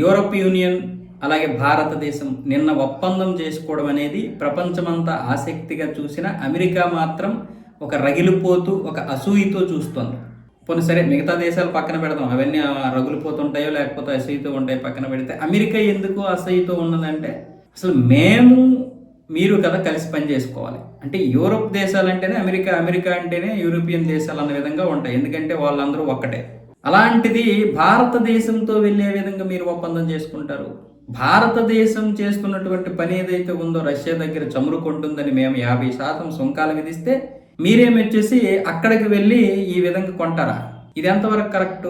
Europe union అలాగే భారతదేశం నిన్న ఒప్పందం చేసుకోవడం అనేది ప్రపంచమంతా ఆసక్తిగా చూసిన అమెరికా మాత్రం ఒక రగిలిపోతూ ఒక అసూయతో చూస్తోంది. పోనీ సరే మిగతా దేశాలు పక్కన పెడదాం. అవన్నీ ఆ రగులిపోతుంటాయో లేకపోతే అసూయతో ఉంటాయో పక్కన పెడితే అమెరికా ఎందుకు అసూయతో ఉన్నదంటే అసలు మేము మీరు కదా కలిసి పని చేసుకోవాలి. అంటే యూరోప్ దేశాలంటేనే అమెరికా అమెరికా అంటేనే యూరోపియన్ దేశాలు అన్న విధంగా ఉంటాయి. ఎందుకంటే వాళ్ళందరూ ఒక్కటే. అలాంటిది భారతదేశంతో వెళ్ళే విధంగా మీరు ఒప్పందం చేసుకుంటారు. భారతదేశం చేస్తున్నటువంటి పని ఏదైతే ఉందో రష్యా దగ్గర చమురు కొంటుందని మేము యాభై శాతం సుంకాలు విధిస్తే మీరేమొచ్చేసి అక్కడికి వెళ్ళి ఈ విధంగా కొంటారా? ఇది ఎంతవరకు కరెక్ట్?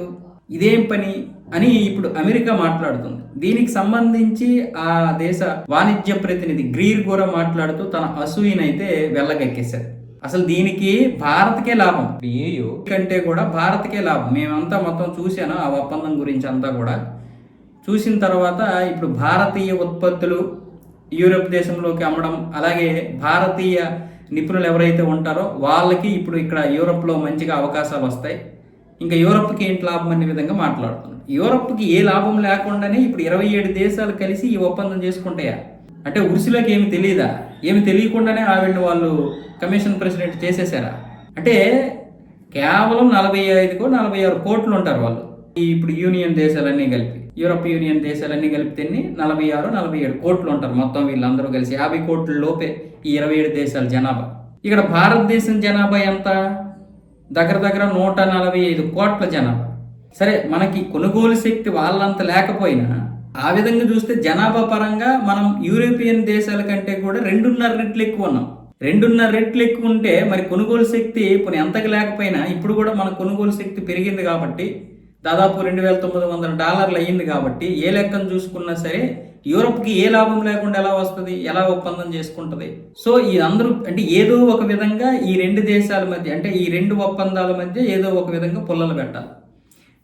ఇదేం పని? అని ఇప్పుడు అమెరికా మాట్లాడుతుంది. దీనికి సంబంధించి ఆ దేశ వాణిజ్య ప్రతినిధి గ్రీర్ కూడా మాట్లాడుతూ తన అసూయనైతే వెళ్ళగెక్కేశారు. అసలు దీనికి భారత్కే లాభం. EU కంటే కూడా భారత్కే లాభం. మేమంతా మొత్తం చూశాను ఆ ఒప్పందం గురించి అంతా కూడా? చూసిన తర్వాత ఇప్పుడు భారతీయ ఉత్పత్తులు యూరోప్ దేశంలోకి అమ్మడం అలాగే భారతీయ నిపుణులు ఎవరైతే ఉంటారో వాళ్ళకి ఇప్పుడు ఇక్కడ యూరప్లో మంచిగా అవకాశాలు వస్తాయి. ఇంకా యూరప్కి ఏంటి లాభం అనే విధంగా మాట్లాడుతున్నాం. యూరప్కి ఏ లాభం లేకుండానే ఇప్పుడు ఇరవై ఏడు దేశాలు కలిసి ఈ ఒప్పందం చేసుకుంటాయా? అంటే ఉరుసులోకి ఏమి తెలియదా? ఏమి తెలియకుండానే ఆవిడ వాళ్ళు కమిషన్ ప్రెసిడెంట్ చేసేసారా అంటే కేవలం నలభై ఐదుకో నలభై ఆరు కోట్లు ఉంటారు వాళ్ళు. ఇప్పుడు యూనియన్ దేశాలన్నీ కలిపి యూరోప్ యూనియన్ దేశాలన్నీ కలిపితే నలభై ఆరు నలభై ఏడు కోట్లు ఉంటారు మొత్తం వీళ్ళందరూ కలిసి. యాభై కోట్ల లోపే ఈ ఇరవై ఏడు దేశాల జనాభా. ఇక్కడ భారతదేశం జనాభా ఎంత? దగ్గర దగ్గర నూట నలభై ఐదు కోట్ల జనాభా. సరే మనకి కొనుగోలు శక్తి వాళ్ళంత లేకపోయినా ఆ విధంగా చూస్తే జనాభా పరంగా మనం యూరోపియన్ దేశాల కంటే కూడా రెండున్నర రెట్లు ఎక్కువ ఉన్నాం. రెండున్నర రెట్లు ఎక్కువ ఉంటే మరి కొనుగోలు శక్తి పోనీ ఎంతకు లేకపోయినా ఇప్పుడు కూడా మన కొనుగోలు శక్తి పెరిగింది కాబట్టి దాదాపు రెండు వేల తొమ్మిది వందల డాలర్లు అయ్యింది కాబట్టి ఏ లెక్కను చూసుకున్నా సరే యూరోప్కి ఏ లాభం లేకుండా ఎలా వస్తుంది ఎలా ఒప్పందం చేసుకుంటుంది? సో ఈ అందరూ అంటే ఏదో ఒక విధంగా ఈ రెండు దేశాల మధ్య అంటే ఈ రెండు ఒప్పందాల మధ్య ఏదో ఒక విధంగా పుల్లలు పెట్టాలి.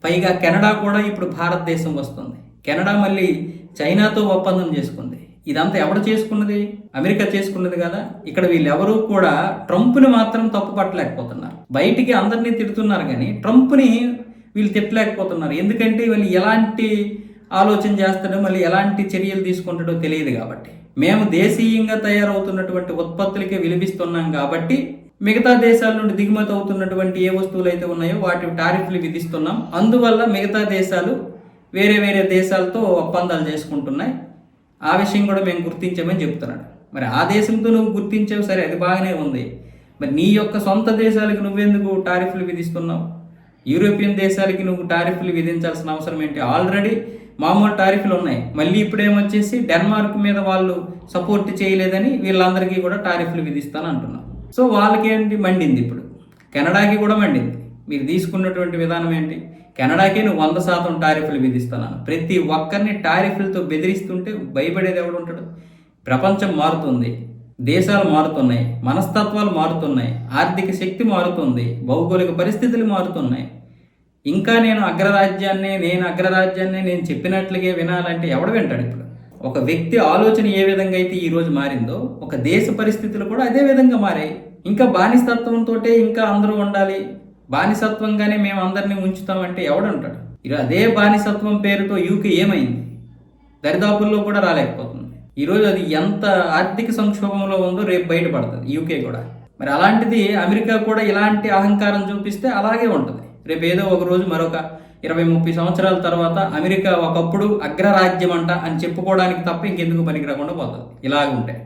పైగా కెనడా కూడా ఇప్పుడు భారతదేశం వస్తుంది. కెనడా మళ్ళీ చైనాతో ఒప్పందం చేసుకుంది. ఇదంతా ఎవరు చేసుకున్నది? అమెరికా చేసుకున్నది కదా. ఇక్కడ వీళ్ళెవరూ కూడా ట్రంప్ని మాత్రం తప్పు పట్టలేకపోతున్నారు బయటికి అందరినీ తిడుతున్నారు కానీ ట్రంప్ని వీళ్ళు తిట్టలేకపోతున్నారు. ఎందుకంటే వీళ్ళు ఎలాంటి ఆలోచన చేస్తాడో మళ్ళీ ఎలాంటి చర్యలు తీసుకుంటాడో తెలియదు కాబట్టి. మేము దేశీయంగా తయారవుతున్నటువంటి ఉత్పత్తులకే విలువిస్తున్నాం కాబట్టి మిగతా దేశాల నుండి దిగుమతి అవుతున్నటువంటి ఏ వస్తువులు అయితే ఉన్నాయో వాటి టారిఫ్లు విధిస్తున్నాం. అందువల్ల మిగతా దేశాలు వేరే వేరే దేశాలతో ఒప్పందాలు చేసుకుంటున్నాయి. ఆ విషయం కూడా మేము గుర్తించామని చెప్తున్నాడు. మరి ఆ దేశంతో నువ్వు గుర్తించావు సరే అది బాగానే ఉంది. మరి నీ యొక్క సొంత దేశాలకు నువ్వెందుకు టారిఫ్లు విధిస్తున్నావు? యూరోపియన్ దేశాలకి నువ్వు టారిఫ్లు విధించాల్సిన అవసరం ఏంటి? ఆల్రెడీ మామూలు టారిఫ్లు ఉన్నాయి. మళ్ళీ ఇప్పుడేమొచ్చేసి డెన్మార్క్ మీద వాళ్ళు సపోర్ట్ చేయలేదని వీళ్ళందరికీ కూడా టారిఫ్లు విధిస్తాను అంటున్నాం సో వాళ్ళకేంటి మండింది ఇప్పుడు? కెనడాకి కూడా మండింది. మీరు తీసుకున్నటువంటి విధానం ఏంటి? కెనడాకి నువ్వు వంద శాతం టారిఫ్లు విధిస్తున్నాను. ప్రతి ఒక్కరిని టారిఫ్లతో బెదిరిస్తుంటే భయపడేది ఎవడు ఉంటాడు? ప్రపంచం మారుతుంది దేశాలు మారుతున్నాయి మనస్తత్వాలు మారుతున్నాయి ఆర్థిక శక్తి మారుతుంది భౌగోళిక పరిస్థితులు మారుతున్నాయి. ఇంకా నేను అగ్రరాజ్యాన్ని నేను అగ్రరాజ్యాన్ని నేను చెప్పినట్లుగా వినాలంటే ఎవడు వింటాడు ఇప్పుడు? ఒక వ్యక్తి ఆలోచన ఏ విధంగా అయితే ఈరోజు మారిందో ఒక దేశ పరిస్థితులు కూడా అదే విధంగా మారాయి. ఇంకా బానిసత్వంతో ఇంకా అందరూ ఉండాలి. బానిసత్వంగానే మేము అందరినీ ఉంచుతామంటే ఎవడంటాడు? ఈరోజు అదే బానిసత్వం పేరుతో యూకే ఏమైంది? దరిదాపుల్లో కూడా రాలేకపోతుంది. ఈరోజు అది ఎంత ఆర్థిక సంక్షోభంలో ఉందో రేపు బయటపడుతుంది యూకే కూడా. మరి అలాంటిది అమెరికా కూడా ఇలాంటి అహంకారం చూపిస్తే అలాగే ఉంటుంది. రేపు ఏదో ఒక రోజు మరొక ఇరవై ముప్పై సంవత్సరాల తర్వాత అమెరికా ఒకప్పుడు అగ్రరాజ్యం అంట అని చెప్పుకోవడానికి తప్ప ఇంకెందుకు పనికి రాకుండా పోతుంది. ఇలాగ ఉంటాయి